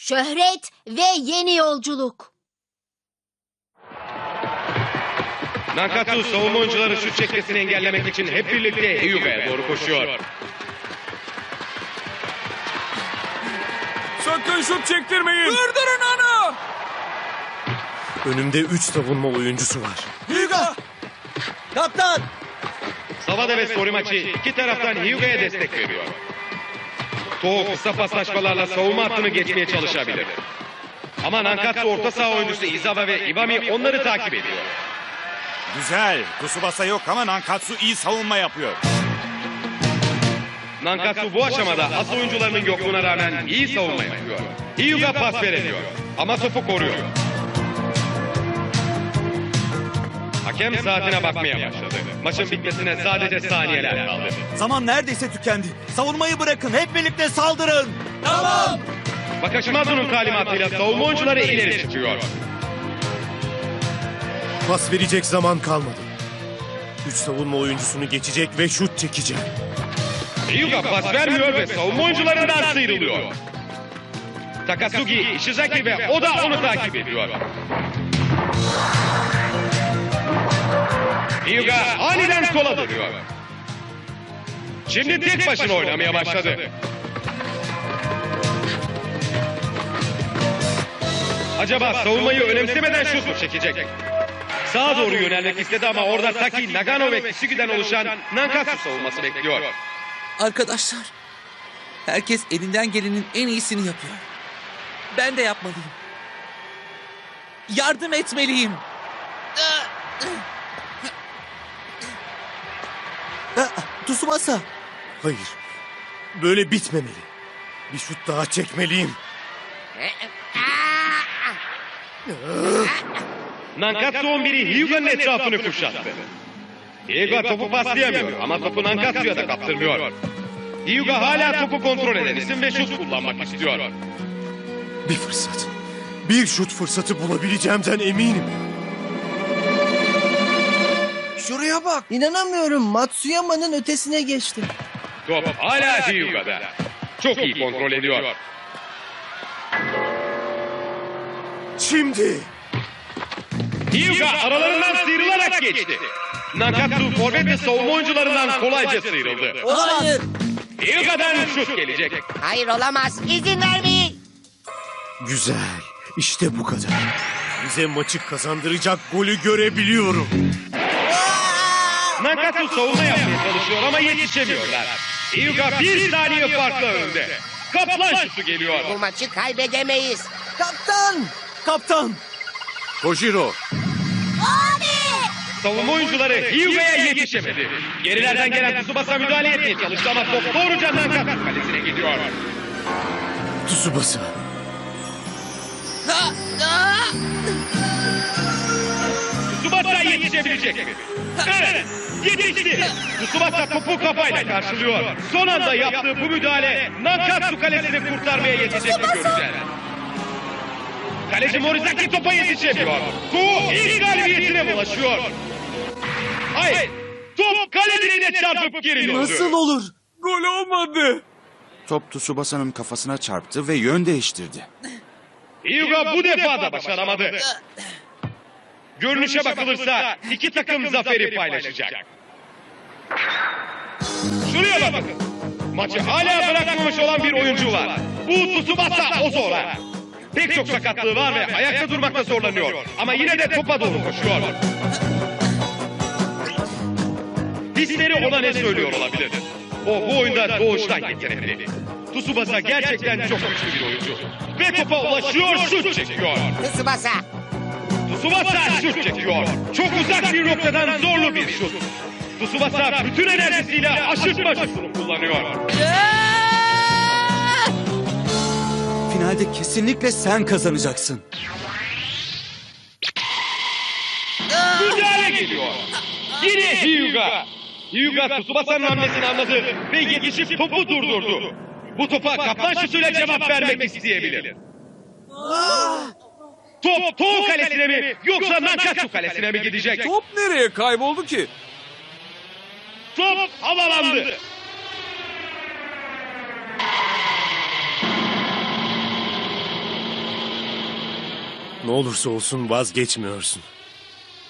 Şöhret ve yeni yolculuk. Nankatsu savunma oyuncuları şut çekmesini engellemek için hep birlikte Hyuga'ya doğru koşuyor. Sakın şut çektirmeyin. Durdurun onu. Önümde 3 savunma oyuncusu var. Hyuga. Kaptan. Savada ve Sorimachi iki taraftan Hyuga'ya destek veriyor. Toho kısa paslaşmalarla savunma hattını geçmeye çalışabilir. Ama Nankatsu orta saha oyuncusu Izawa ve Iwami onları takip ediyor. Güzel. Tsubasa yok ama Nankatsu iyi savunma yapıyor. Nankatsu bu aşamada as oyuncularının yokluğuna rağmen iyi savunma yapıyor. Hyuga pas veremiyor ama topu koruyor. Hakem saatine bakmaya başladı. Maçın bitmesine sadece saniyeler kaldı. Zaman neredeyse tükendi. Savunmayı bırakın. Hep birlikte saldırın. Bakashimazu'nun talimatıyla savunma oyuncuları ileri çıkıyor. Pas verecek zaman kalmadı. 3 savunma oyuncusunu geçecek ve şut çekeceğim. Hyuga pas vermiyor ve savunma oyuncularından sıyrılıyor. Takasugi, Ishizaki ve o da onu takip ediyor. Hyuga aniden sola dönüyor. Şimdi tek başına oynamaya başladı. Acaba savunmayı önemsemeden şut mu çekecek? Sağa doğru yönelmek istedi ama orada Saki, Nagano ve Kisugi'den oluşan Nankatsu savunması bekliyor. Arkadaşlar, herkes elinden gelenin en iyisini yapıyor. Ben de yapmalıyım. Yardım etmeliyim. Tsubasa. Hayır. Böyle bitmemeli. Bir şut daha çekmeliyim. Nankatsu 11'i Hyuga'nın etrafını kuşattı. Hyuga topu paslayamıyor ama topu Nankatsu'ya da kaptırmıyor. Hyuga hala topu kontrol eden isim ve şut kullanmak istiyor. Bir fırsat. Bir şut fırsatı bulabileceğimden eminim. Bak. İnanamıyorum. Matsuyama'nın ötesine geçti. Top hala Hyuga'da. Çok iyi kontrol ediyor. Şimdi. Hyuga aralarından sıyrılarak geçti. Nankatsu forvet ve savunma oyuncularından kolayca sıyrıldı. Hayır. Hyuga'dan şut gelecek. Hayır olamaz. İzin vermeyin. Güzel. İşte bu kadar. Bize maçı kazandıracak golü görebiliyorum. Nankatsu savunma yapmaya çalışıyor ama yetişemiyorlar. Hyuga bir saniye farklı önde. Kaplan şutu geliyor. Bu maçı kaybedemeyiz. Kaptan. Kaptan. Kojiro. Savunma oyuncuları Hyuga'ya yetişemedi. Gerilerden gelen Tsubasa müdahale etmeye çalıştı ama top doğruca Nankatsu kalesine gidiyor. Tsubasa. Ha, ha! Yetişebilecek mi? Evet, yetişti. Tsubasa topu kafayla karşılıyor. Son anda yaptığı bu müdahale Nankatsu kalesini kurtarmaya yetecek mi göreceğiz. Kaleci Morizaki topa yetişemiyor. Kuğu ilk galibiyetine ulaşıyor. Hayır, top kale direğine çarpıp geri döndü. Nasıl olur? Gol olmadı. Top Tsubasa'nın kafasına çarptı ve yön değiştirdi. Hyuga bu defa da başaramadı. Görünüşe bakılırsa iki takım zaferi paylaşacak. Şuraya bakın. Maçı hala bırakmamış olan bir oyuncu var. Bu Tsubasa Ozora. Pek çok sakatlığı var ve ayakta durmakta zorlanıyor. Ama yine de topa doğru koşuyor. Hisleri ona ne söylüyor olabilir? O bu oyunda doğuştan yetenekli. Tsubasa gerçekten çok güçlü bir oyuncu. Ve topa ulaşıyor, şut çekiyor. Tsubasa. Tsubasa şut çekiyor. Çok uzak bir noktadan zorlu bir şut. Tsubasa bütün enerjisiyle aşırtma şutunu kullanıyor. Finalde kesinlikle sen kazanacaksın. Müdahale geliyor. Yine Hyuga. Hyuga Tsubasa'nın hamlesini anladı ve yetişip topu durdurdu. Bu topa kaplan şutuyla cevap vermek isteyebilir. Top Toho kalesine mi yoksa Nankatsu kalesine mi gidecek? Top nereye kayboldu ki? Top havalandı. Ne olursa olsun vazgeçmiyorsun.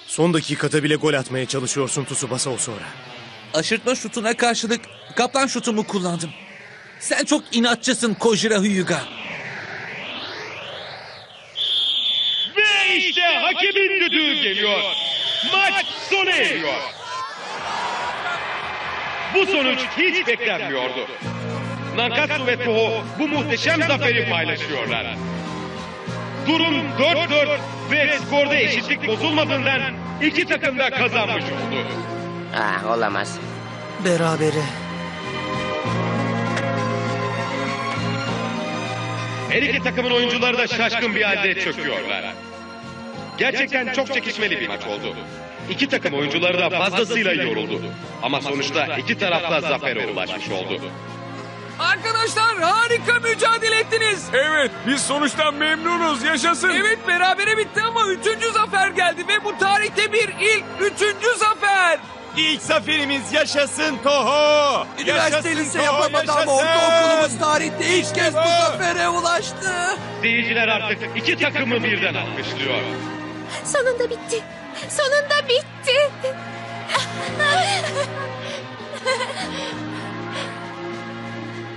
Son dakikada bile gol atmaya çalışıyorsun Tsubasa o sonra. Aşırtma şutuna karşılık kaplan şutumu kullandım. Sen çok inatçısın Kojira Hyuga. Hakemin düdüğü geliyor. Maç sona eriyor. Bu sonuç hiç beklenmiyordu. Nankatsu ve Toho bu muhteşem zaferi paylaşıyorlar. Durum 4-4 ve skorda eşitlik bozulmadığından iki takım da kazanmış oldu. Ah olamaz. Berabere. Her iki takımın oyuncuları da şaşkın bir halde çöküyorlar. Gerçekten çok çekişmeli bir maç oldu. İki takım oyuncuları da fazlasıyla yoruldu. Ama sonuçta iki taraf da zafere ulaşmış oldu. Arkadaşlar harika mücadele ettiniz. Evet biz sonuçtan memnunuz yaşasın. Evet berabere bitti ama üçüncü zafer geldi ve bu tarihte bir ilk üçüncü zafer. İlk zaferimiz yaşasın Toho. Üniversite lise yapamadan ortaokulumuz tarihte ilk kez bu zafere ulaştı. Seyirciler artık iki takımı birden alkışlıyor. Sonunda bitti. Sonunda bitti.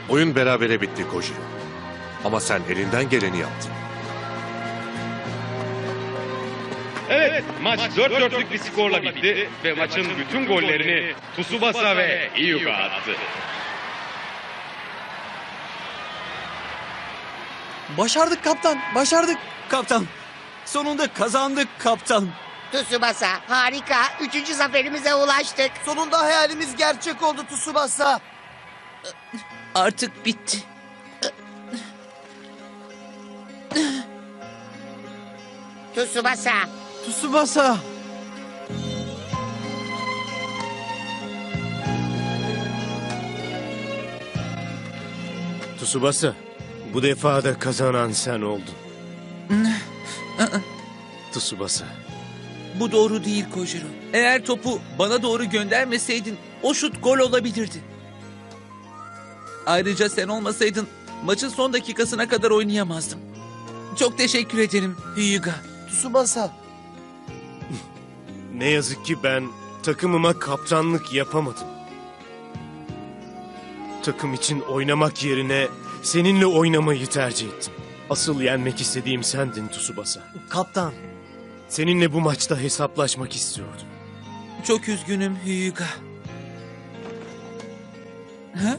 Oyun berabere bitti Koji. Ama sen elinden geleni yaptın. Evet, maç 4-4'lük bir skorla bitti ve maçın bütün gollerini Tsubasa ve Hyuga attı. Başardık kaptan, başardık. Kaptan sonunda kazandık kaptan. Tsubasa harika. Üçüncü zaferimize ulaştık. Sonunda hayalimiz gerçek oldu Tsubasa. Artık bitti. Tsubasa. Tsubasa. Tsubasa, bu defa da kazanan sen oldun. Tsubasa, Bu doğru değil Kojiro. Eğer topu bana doğru göndermeseydin o şut gol olabilirdi. Ayrıca sen olmasaydın maçın son dakikasına kadar oynayamazdım. Çok teşekkür ederim Hyuga. Tsubasa. ne yazık ki ben takımıma kaptanlık yapamadım. Takım için oynamak yerine seninle oynamayı tercih ettim. Asıl yenmek istediğim sendin Tsubasa. Kaptan. Seninle bu maçta hesaplaşmak istiyordum. Çok üzgünüm Hyuga. Ha?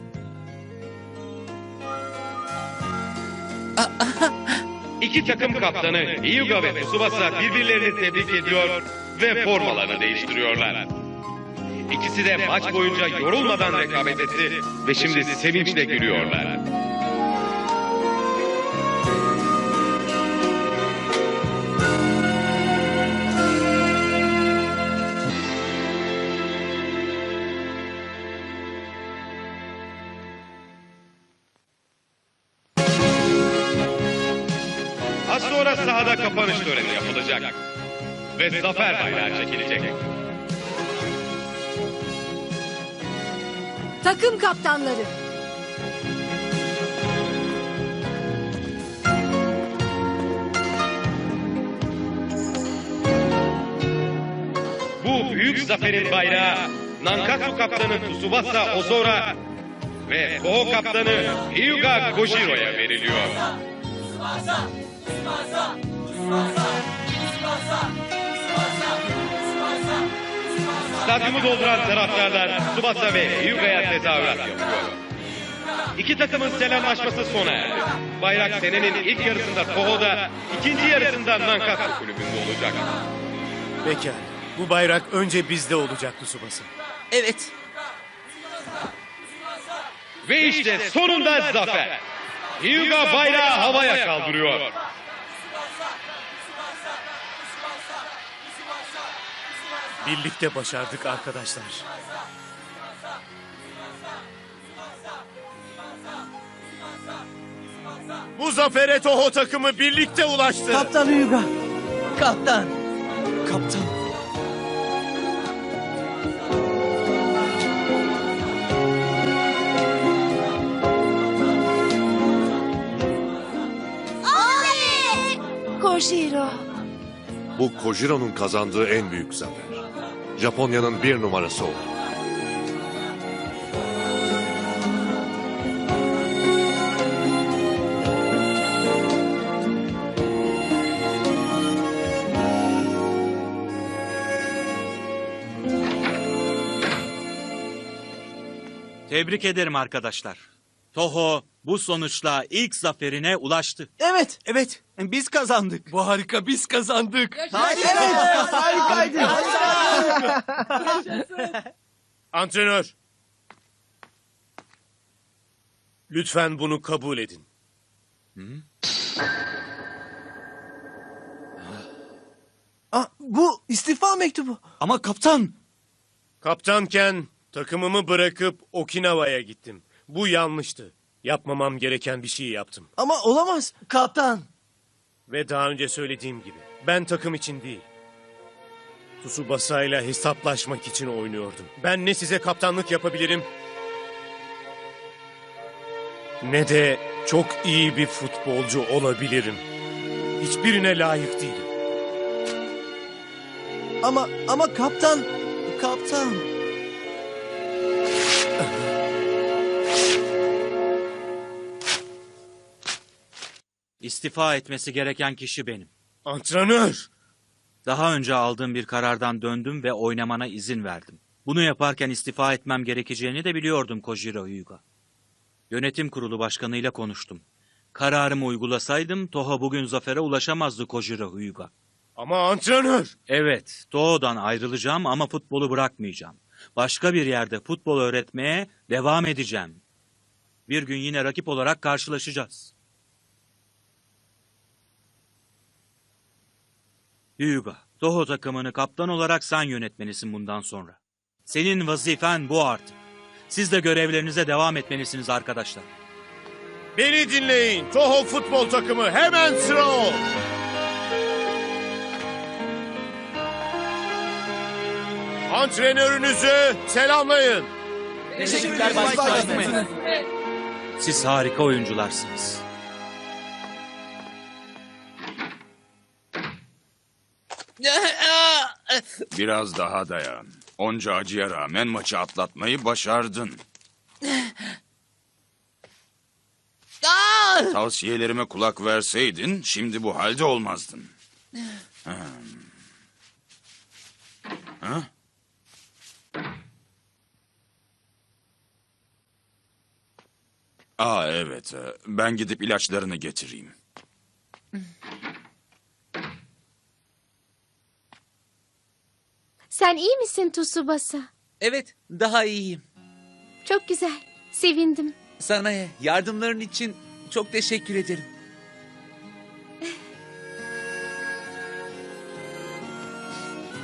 İki takım kaptanı Hyuga ve Tsubasa birbirlerini tebrik ediyor ve formalarını değiştiriyorlar. İkisi de maç boyunca yorulmadan rekabet etti ve şimdi sevinçle gülüyorlar. Ve zafer bayrağı çekilecek. Takım kaptanları. Bu büyük zaferin bayrağı Nankatsu kaptanı Tsubasa Ozora ve Toho kaptanı Hyuga Kojiro'ya veriliyor. Stadyumu dolduran taraftarlar Tsubasa ve Hyuga'ya tezahürat yapıyor. İki takımın selamlaşması sona erdi. Bayrak senenin ilk yarısında Toho'da, ikinci yarısında Nankatsu kulübünde olacak. Pekala. Bu bayrak önce bizde olacak Tsubasa. Evet. Ve işte sonunda zafer. Hyuga bayrağı havaya kaldırıyor. Birlikte başardık arkadaşlar. Bu zafere Toho takımı birlikte ulaştı. Kaptan Hyuga. Kaptan. Kaptan. Kojiro. Bu Kojiro'nun kazandığı en büyük zafer. Japonya'nın bir numarası oldu. Tebrik ederim arkadaşlar. Toho bu sonuçla ilk zaferine ulaştı. Evet, evet. Biz kazandık. Bu harika biz kazandık. Evet, harikaydı. Antrenör. Lütfen bunu kabul edin. Aa, bu istifa mektubu. Ama kaptan Kaptanken takımımı bırakıp Okinawa'ya gittim. Bu yanlıştı. Yapmamam gereken bir şey yaptım. Ama olamaz. Kaptan. Ve daha önce söylediğim gibi ben takım için değil. Tsubasa ile hesaplaşmak için oynuyordum. Ben ne size kaptanlık yapabilirim ne de çok iyi bir futbolcu olabilirim. Hiçbirine layık değilim. Ama ama kaptan. Kaptan. İstifa etmesi gereken kişi benim. Antrenör! Daha önce aldığım bir karardan döndüm ve oynamana izin verdim. Bunu yaparken istifa etmem gerekeceğini de biliyordum Kojiro Hyuga. Yönetim kurulu başkanıyla konuştum. Kararımı uygulasaydım Toho bugün zafere ulaşamazdı Kojiro Hyuga. Ama antrenör! Evet, Toho'dan ayrılacağım ama futbolu bırakmayacağım. Başka bir yerde futbol öğretmeye devam edeceğim. Bir gün yine rakip olarak karşılaşacağız. Hyuga, Toho takımını kaptan olarak sen yönetmelisin bundan sonra. Senin vazifen bu artık. Siz de görevlerinize devam etmelisiniz arkadaşlar. Beni dinleyin. Toho futbol takımı hemen sıra ol. Antrenörünüzü selamlayın. Teşekkürler başkanım. Siz harika oyuncularsınız. Biraz daha dayan. Onca acıya rağmen maçı atlatmayı başardın. Tavsiyelerime kulak verseydin şimdi bu halde olmazdın. Ha? Aa evet, ben gidip ilaçlarını getireyim. Sen iyi misin Tsubasa? Evet, daha iyiyim. Çok güzel. Sevindim. Sana yardımların için çok teşekkür ederim.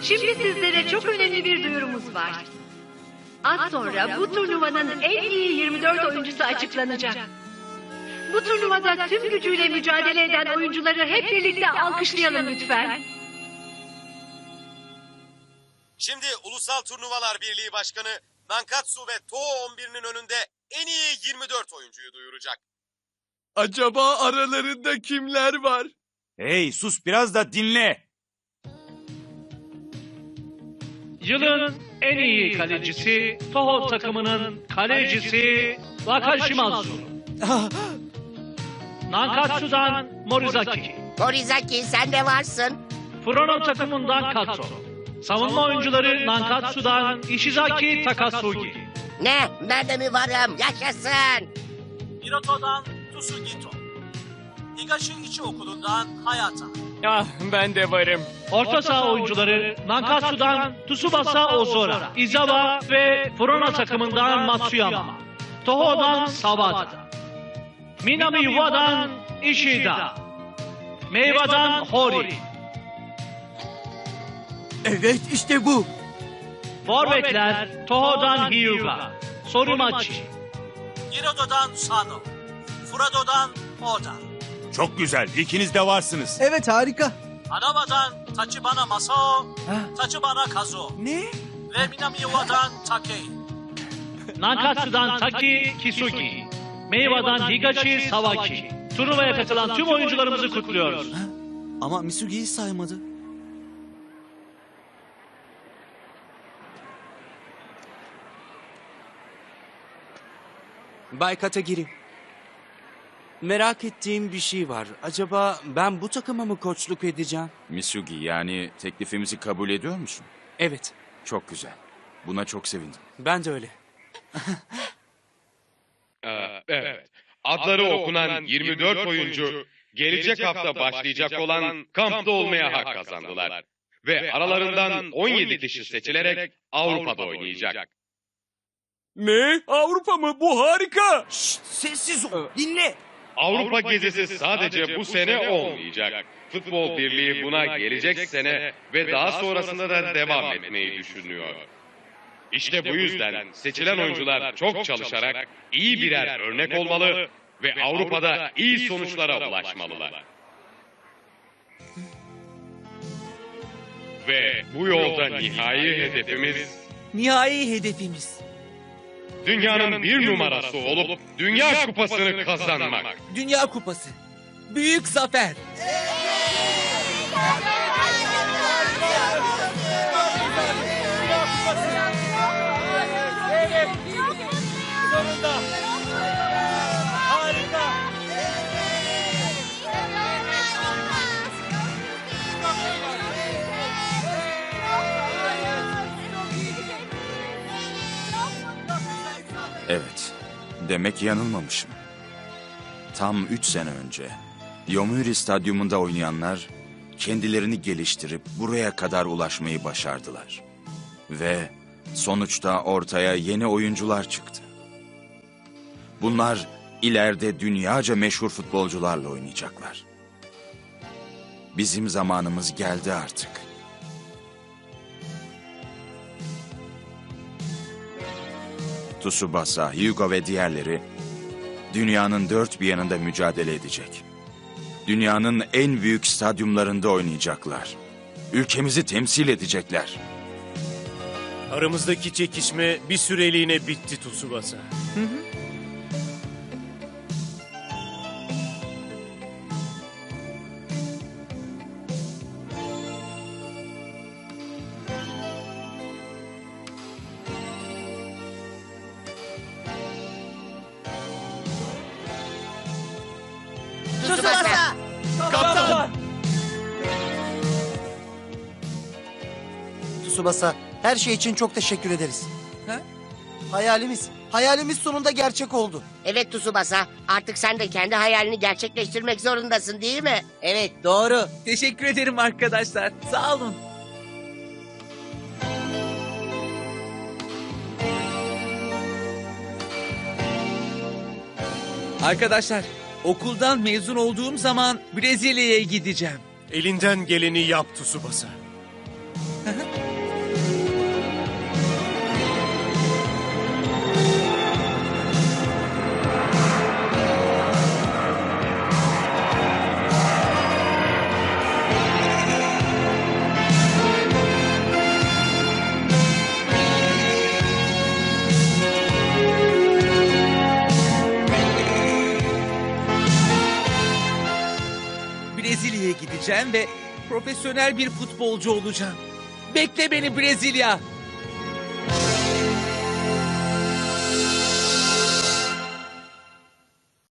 Şimdi sizlere çok önemli bir duyurumuz var. Az sonra bu turnuvanın en iyi 24 oyuncusu açıklanacak. Bu turnuvada tüm gücüyle mücadele eden oyuncuları hep birlikte alkışlayalım lütfen. Şimdi Ulusal Turnuvalar Birliği Başkanı Nankatsu ve Toho 11'inin önünde en iyi 24 oyuncuyu duyuracak. Acaba aralarında kimler var? Hey sus biraz da dinle. Yılın en iyi kalecisi Toho takımının kalecisi Wakashimazu. Nankatsu'dan Morizaki. Morizaki sen de varsın. Frono takımından Kato. Savunma oyuncuları Nankatsu'dan Ishizaki Takasugi. Ne? Ben de mi varım? Yaşasın. Hiroto'dan Tsugito. Higashi İçi Okulu'ndan Hayata. Ah ben de varım. Orta saha oyuncuları Nankatsu'dan Tsubasa Ozora, Izawa ve Frono takımından Matsuyama. Toho'dan Sawada. Minami Yuwa'dan Ishida. Meiva'dan Hori. Evet işte bu. Forvetler Toho'dan Hyuga, Sorimachi. Hiroto'dan Sano. Furado'dan Oda. Çok güzel, ikiniz de varsınız. Evet harika. Hanama'dan Tachibana Masao. Tachibana Kazuo. Ne? Ve Minami Yuwa'dan Takei. Nankatsu'dan Taki Kisugi. Meiva'dan Higashi Sawaki. Turnuvaya katılan tüm oyuncularımızı kutluyoruz. Ama Misugi'yi saymadı. Bay Katagiri. Merak ettiğim bir şey var. Acaba ben bu takıma mı koçluk edeceğim? Misugi yani teklifimizi kabul ediyor musun? Evet, Çok güzel. Buna çok sevindim. ben de öyle. Ee, evet. Adları okunan 24 oyuncu gelecek hafta başlayacak olan kampta olmaya hak kazandılar. Ve aralarından 17 kişi seçilerek Avrupa'da oynayacak. Ne? Avrupa mı? Bu harika. Sessiz ol, dinle. Avrupa gezisi sadece bu sene olmayacak. Futbol Birliği buna gelecek sene ve daha sonrasında da devam etmeyi düşünüyor. İşte bu yüzden seçilen oyuncular çok çalışarak iyi birer örnek olmalı ve Avrupa'da iyi sonuçlara ulaşmalılar. Ve bu yolda nihai hedefimiz Nihai hedefimiz. Dünyanın bir numarası olup Dünya Kupası'nı kazanmak. Dünya Kupası. Büyük zafer. Evet. Demek yanılmamışım. Tam üç sene önce Yomiuri Stadyumunda oynayanlar kendilerini geliştirip buraya kadar ulaşmayı başardılar. Ve sonuçta ortaya yeni oyuncular çıktı. Bunlar ileride dünyaca meşhur futbolcularla oynayacaklar. Bizim zamanımız geldi artık. Tsubasa, Hyuga ve diğerleri dünyanın dört bir yanında mücadele edecek. Dünyanın en büyük stadyumlarında oynayacaklar. Ülkemizi temsil edecekler. Aramızdaki çekişme bir süreliğine bitti Tsubasa. Tsubasa. Tsubasa her şey için çok teşekkür ederiz. Ha? Hayalimiz, hayalimiz sonunda gerçek oldu. Evet Tsubasa. Artık sen de kendi hayalini gerçekleştirmek zorundasın değil mi? Evet doğru. Teşekkür ederim arkadaşlar. Sağ olun. Arkadaşlar, okuldan mezun olduğum zaman Brezilya'ya gideceğim. Elinden geleni yap Tsubasa. Profesyonel bir futbolcu olacağım. Bekle beni Brezilya.